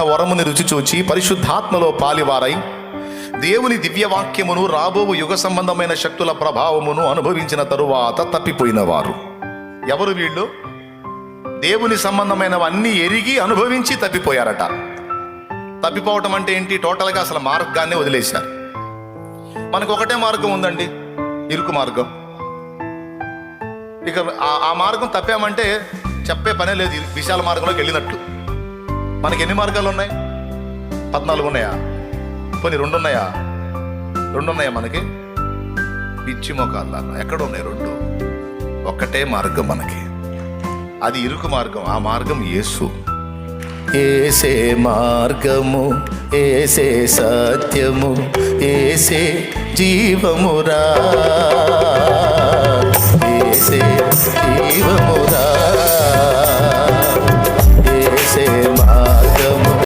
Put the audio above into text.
వరముని రుచి చూచి పరిశుద్ధాత్మలో పాలివారై దేవుని దివ్యవాక్యమును రాబోవు యుగ సంబంధమైన శక్తుల ప్రభావమును అనుభవించిన తరువాత తప్పిపోయిన వారు ఎవరు వీళ్ళు? దేవుని సంబంధమైనవన్నీ ఎరిగి అనుభవించి తప్పిపోయారట. తప్పిపోవటం అంటే ఏంటి? టోటల్గా అసలు మార్గాన్ని వదిలేశారు. మనకు ఒకటే మార్గం ఉందండి ఇరుకు మార్గం. ఇక ఆ- ఆ మార్గం తప్పామంటే చెప్పే పనే లేదు విశాల మార్గంలోకి వెళ్ళినట్టు. మనకి ఎన్ని మార్గాలు ఉన్నాయి? పద్నాలుగు ఉన్నాయా? కొన్ని రెండు ఉన్నాయా రెండు ఉన్నాయా మనకి? పిచ్చి మొకాలు ఎక్కడ ఉన్నాయి రెండు? ఒక్కటే మార్గం మనకి. అది ఇరుకు మార్గం ఆ మార్గం యేసు. ఏసే మార్గము ఏసే సత్యము ఏసే జీవమురా. ఏసే జీవమురా.